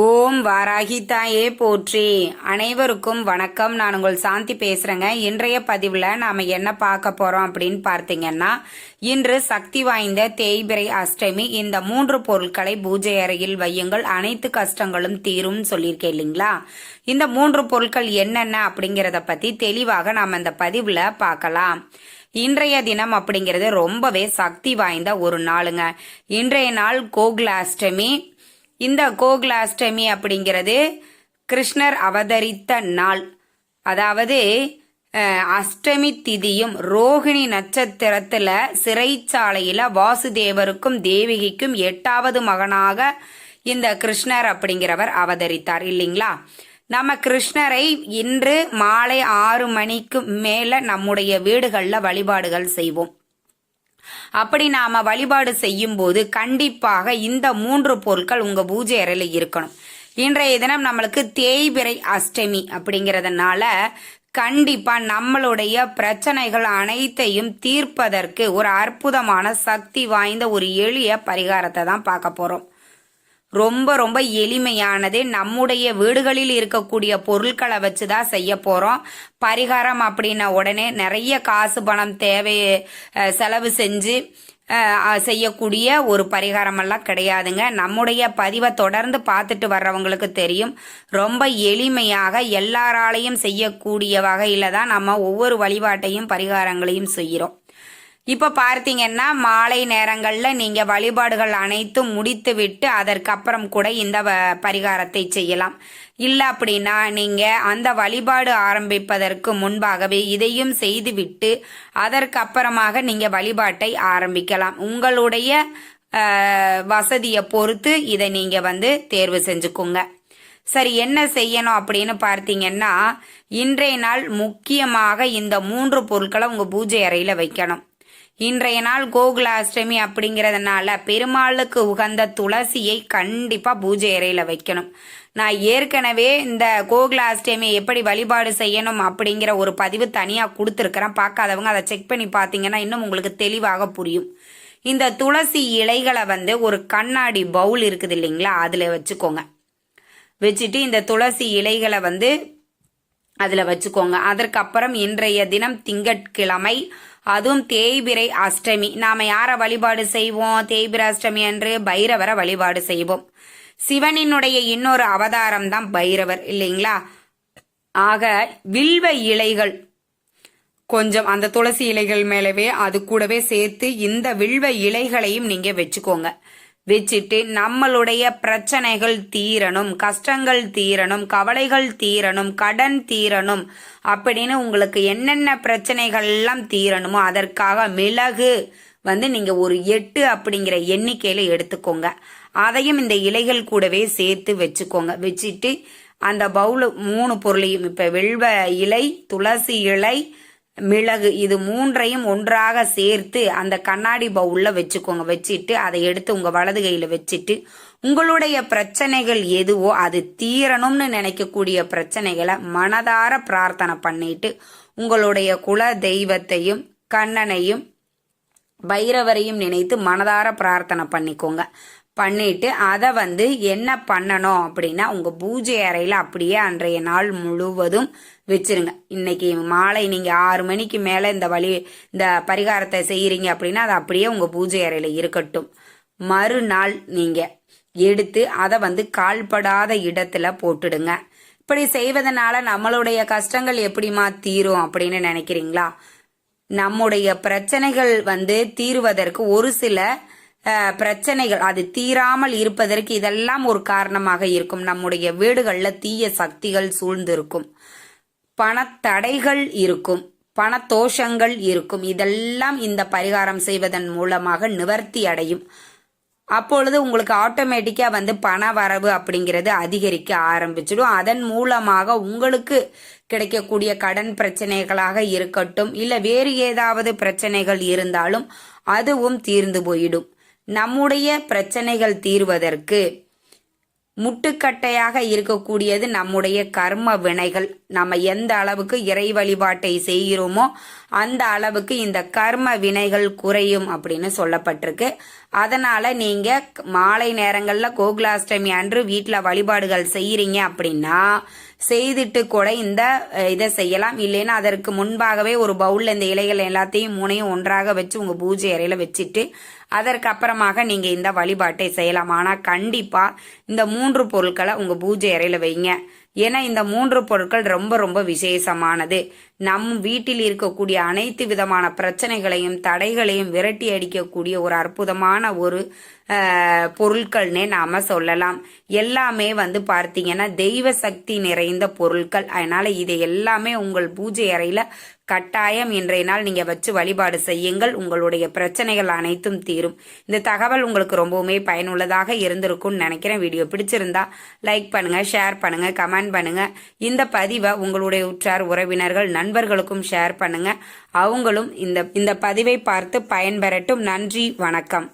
ஓம் வாராகி தாயே போற்றி. அனைவருக்கும் வணக்கம். நான் உங்கள் சாந்தி பேசுறேங்க. இன்றைய பதிவில் நாம என்ன பார்க்க போறோம் அப்படின்னு பார்த்தீங்கன்னா இன்று சக்தி வாய்ந்த தேய்பிரை அஷ்டமி. இந்த மூன்று பொருட்களை பூஜை அறையில் வையுங்கள். அனைத்து கஷ்டங்களும் தீரும் சொல்லியிருக்கேன் இல்லைங்களா? இந்த மூன்று பொருட்கள் என்னென்ன அப்படிங்கிறத பத்தி தெளிவாக நாம் இந்த பதிவில் பார்க்கலாம். இன்றைய தினம் அப்படிங்கிறது ரொம்பவே சக்தி வாய்ந்த ஒரு நாளுங்க. இன்றைய நாள் கோகுலாஷ்டமி இந்த கோகுலாஷ்டமி அப்படிங்கிறது கிருஷ்ணர் அவதரித்த நாள். அதாவது அஷ்டமி திதியும் ரோகிணி நட்சத்திரத்துல சிறைச்சாலையில வாசுதேவருக்கும் தேவிகிக்கும் எட்டாவது மகனாக இந்த கிருஷ்ணர் அப்படிங்கிறவர் அவதரித்தார் இல்லைங்களா? நம்ம கிருஷ்ணரை இன்று மாலை ஆறு மணிக்கு மேல நம்முடைய வீடுகளில் வழிபாடுகள் செய்வோம். அப்படி நாம வழிபாடு செய்யும் போது கண்டிப்பாக இந்த மூன்று பொருட்கள் உங்க பூஜை அறையில இருக்கணும். இன்றைய தினம் நம்மளுக்கு தேய்பிறை அஷ்டமி அப்படிங்கறதுனால கண்டிப்பா நம்மளுடைய பிரச்சனைகள் அனைத்தையும் தீர்ப்பதற்கு ஒரு அற்புதமான சக்தி வாய்ந்த ஒரு எளிய பரிகாரத்தை தான் பார்க்க போறோம். ரொம்ப ரொம்ப எளிமையானது நம்முடைய வீடுகளில் இருக்கக்கூடிய பொருட்களை வச்சு தான் செய்ய போகிறோம் பரிகாரம் அப்படின்ன உடனே நிறைய காசு பணம் தேவை செலவு செஞ்சு செய்யக்கூடிய ஒரு பரிகாரமெல்லாம் கிடையாதுங்க. நம்முடைய பதிவை தொடர்ந்து பார்த்துட்டு வர்றவங்களுக்கு தெரியும். ரொம்ப எளிமையாக எல்லாராலையும் செய்யக்கூடிய வகையில் தான் நம்ம ஒவ்வொரு வழிபாட்டையும் பரிகாரங்களையும் செய்கிறோம் இப்போ பார்த்தீங்கன்னா மாலை நேரங்களில் நீங்கள் வழிபாடுகள் அனைத்தும் முடித்துவிட்டு அதற்கப்புறம் கூட இந்த பரிகாரத்தை செய்யலாம். இல்லை அப்படின்னா நீங்கள் அந்த வழிபாடு ஆரம்பிப்பதற்கு முன்பாகவே இதையும் செய்துவிட்டு அதற்கப்புறமாக நீங்கள் வழிபாட்டை ஆரம்பிக்கலாம். உங்களுடைய வசதியை பொறுத்து இதை நீங்கள் வந்து தேர்வு செஞ்சுக்கோங்க. சரி என்ன செய்யணும் அப்படின்னு பார்த்தீங்கன்னா இன்றைய நாள் முக்கியமாக இந்த மூன்று பொருட்களை உங்கள் பூஜை அறையில் வைக்கணும். இன்றைய நாள் கோகுலாஷ்டமி அப்படிங்கிறதுனால பெருமாளுக்கு உகந்த துளசியை கண்டிப்பாக பூஜை அறையில் வைக்கணும். நான் ஏற்கனவே இந்த கோகுலாஷ்டமி எப்படி வழிபாடு செய்யணும் அப்படிங்கிற ஒரு பதிவு தனியாக கொடுத்துருக்கிறேன். பார்க்காதவங்க அதை செக் பண்ணி பார்த்தீங்கன்னா இன்னும் உங்களுக்கு தெளிவாக புரியும். இந்த துளசி இலைகளை வந்து ஒரு கண்ணாடி பவுல் இருக்குது இல்லைங்களா? அதில் வச்சுக்கோங்க. வச்சுட்டு இந்த துளசி இலைகளை வந்து அதில் வச்சுக்கோங்க. அதற்கப்புறம் இன்றைய தினம் திங்கட்கிழமை அதுவும் தேய்பிரை அஷ்டமி. நாம் யாரை வழிபாடு செய்வோம்? தேய்பிரை அஷ்டமி அன்று பைரவரை வழிபாடு செய்வோம். சிவனினுடைய இன்னொரு அவதாரம் தான் பைரவர் இல்லைங்களா? ஆக வில்வ இலைகள் கொஞ்சம் அந்த துளசி இலைகள் மேலவே அது கூடவே சேர்த்து இந்த வில்வ இலைகளையும் நீங்க வச்சுக்கோங்க. வச்சுட்டு நம்மளுடைய பிரச்சனைகள் தீரணும் கஷ்டங்கள் தீரணும் கவலைகள் தீரணும் கடன் தீரணும் அப்படின்னு உங்களுக்கு என்னென்ன பிரச்சனைகள் எல்லாம் தீரணுமோ அதற்காக மிளகு வந்து நீங்க ஒரு எட்டு அப்படிங்கிற எண்ணிக்கையில எடுத்துக்கோங்க. அதையும் இந்த இலைகள் கூடவே சேர்த்து வச்சுக்கோங்க. வச்சுட்டு அந்த பவுல் மூணு பொருளையும் இப்ப வெள்வ இலை துளசி இலை மிளகு இது மூன்றையும் ஒன்றாக சேர்த்து அந்த கண்ணாடி பவுல்ல வச்சுக்கோங்க. வச்சுட்டு அதை எடுத்து உங்க வலது கையில வச்சுட்டு உங்களுடைய பிரச்சனைகள் எதுவோ அது தீரணும்னு நினைக்கக்கூடிய பிரச்சனைகளை மனதார பிரார்த்தனை பண்ணிட்டு உங்களுடைய குல தெய்வத்தையும் கண்ணனையும் பைரவரையும் நினைத்து மனதார பிரார்த்தனை பண்ணிக்கோங்க. பண்ணிட்டு அதை வந்து என்ன பண்ணணும் அப்படின்னா உங்கள் பூஜை அறையில் அப்படியே அன்றைய நாள் முழுவதும் வச்சிருங்க. இன்னைக்கு மாலை நீங்கள் ஆறு மணிக்கு மேலே இந்த வழி இந்த பரிகாரத்தை செய்கிறீங்க அப்படின்னா அது அப்படியே உங்கள் பூஜை அறையில் இருக்கட்டும். மறுநாள் நீங்கள் எடுத்து அதை வந்து கால்படாத இடத்துல போட்டுடுங்க. இப்படி செய்வதனால நம்மளுடைய கஷ்டங்கள் எப்படிமா தீரும் அப்படின்னு நினைக்கிறீங்களா? நம்முடைய பிரச்சனைகள் வந்து தீருவதற்கு ஒரு சில பிரச்சனைகள் அது தீராமல் இருப்பதற்கு இதெல்லாம் ஒரு காரணமாக இருக்கும். நம்முடைய வீடுகளில் தீய சக்திகள் சூழ்ந்திருக்கும். பணத்தடைகள் இருக்கும். பணத்தோஷங்கள் இருக்கும். இதெல்லாம் இந்த பரிகாரம் செய்வதன் மூலமாக நிவர்த்தி அடையும். அப்பொழுது உங்களுக்கு ஆட்டோமேட்டிக்காக வந்து பண வரவு அப்படிங்கிறது அதிகரிக்க ஆரம்பிச்சிடும். அதன் மூலமாக உங்களுக்கு கிடைக்கக்கூடிய கடன் பிரச்சனைகளாக இருக்கட்டும் இல்லை வேறு ஏதாவது பிரச்சனைகள் இருந்தாலும் அதுவும் தீர்ந்து போயிடும். நம்முடைய பிரச்சனைகள் தீர்வதற்கு முட்டுக்கட்டையாக இருக்கக்கூடியது நம்முடைய கர்ம வினைகள். நம்ம எந்த அளவுக்கு இறை வழிபாட்டை செய்கிறோமோ அந்த அளவுக்கு இந்த கர்ம வினைகள் குறையும் அப்படின்னு சொல்லப்பட்டிருக்கு. அதனால நீங்க மாலை நேரங்கள்ல கோகுலாஷ்டமி அன்று வீட்டில் வழிபாடுகள் செய்யறீங்க அப்படின்னா செய்துட்டு கூட இந்த இதை செய்யலாம். இல்லைன்னா அதற்கு முன்பாகவே ஒரு பவுல்ல இந்த இலைகள் எல்லாத்தையும் மூணையும் ஒன்றாக வச்சு உங்க பூஜை அறையில வச்சுட்டு அதற்கு அப்புறமாக நீங்க இந்த வழிபாட்டை செய்யலாம். ஆனா கண்டிப்பா இந்த மூன்று பொருட்களை உங்க பூஜை அறையில வைங்க. ஏன்னா இந்த மூன்று பொருட்கள் ரொம்ப ரொம்ப விசேஷமானது. நம் வீட்டில் இருக்கக்கூடிய அனைத்து விதமான பிரச்சனைகளையும் தடைகளையும் விரட்டி அடிக்கக்கூடிய ஒரு அற்புதமான ஒரு பொருட்கள்னே நாம சொல்லலாம். எல்லாமே வந்து பார்த்தீங்கன்னா தெய்வ சக்தி நிறைந்த பொருட்கள் அதனால இதை எல்லாமே உங்கள் பூஜை அறையில கட்டாயம் இன்றைய நாள் நீங்க வச்சு வழிபாடு செய்யுங்கள். உங்களுடைய பிரச்சனைகள் அனைத்தும் தீரும். இந்த தகவல் உங்களுக்கு ரொம்பவுமே பயனுள்ளதாக இருந்திருக்கும்னு நினைக்கிறேன். வீடியோ பிடிச்சிருந்தா லைக் பண்ணுங்க ஷேர் பண்ணுங்க கமெண்ட் பண்ணுங்க. இந்த பதிவை உங்களுடைய உற்றார் உறவினர்கள் நண்பர்களுக்கும் ஷேர் பண்ணுங்க. அவங்களும் இந்த இந்த பதிவை பார்த்து பயன்பெறட்டும். நன்றி வணக்கம்.